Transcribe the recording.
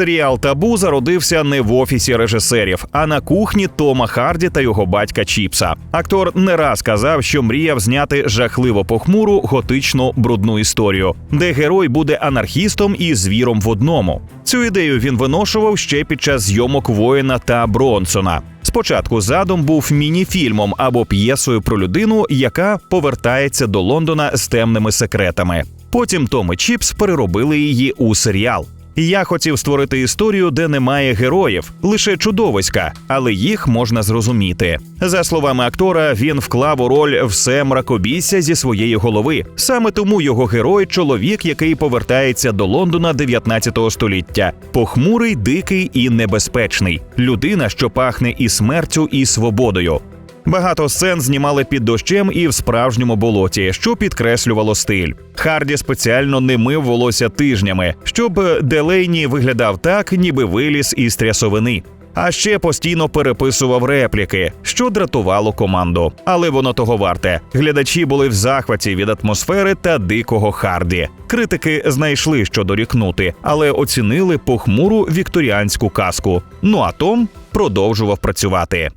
Серіал Табу зародився не в офісі режисерів, а на кухні Тома Харді та його батька Чіпса. Актор не раз казав, що мріяв зняти жахливо похмуру готичну брудну історію, де герой буде анархістом і звіром в одному. Цю ідею він виношував ще під час зйомок воїна та Бронсона. Спочатку задум був міні-фільмом або п'єсою про людину, яка повертається до Лондона з темними секретами. Потім Том і Чіпс переробили її у серіал. Я хотів створити історію, де немає героїв, лише чудовиська, але їх можна зрозуміти. За словами актора, він вклав у роль все мракобісся зі своєї голови. Саме тому його герой чоловік, який повертається до Лондона 19 століття, похмурий, дикий і небезпечний. Людина, що пахне і смертю, і свободою. Багато сцен знімали під дощем і в справжньому болоті, що підкреслювало стиль. Харді спеціально не мив волосся тижнями, щоб Делейні виглядав так, ніби виліз із трясовини. А ще постійно переписував репліки, що дратувало команду. Але воно того варте. Глядачі були в захваті від атмосфери та дикого Харді. Критики знайшли, що дорікнути, але оцінили похмуру вікторіанську казку. Ну а Том продовжував працювати.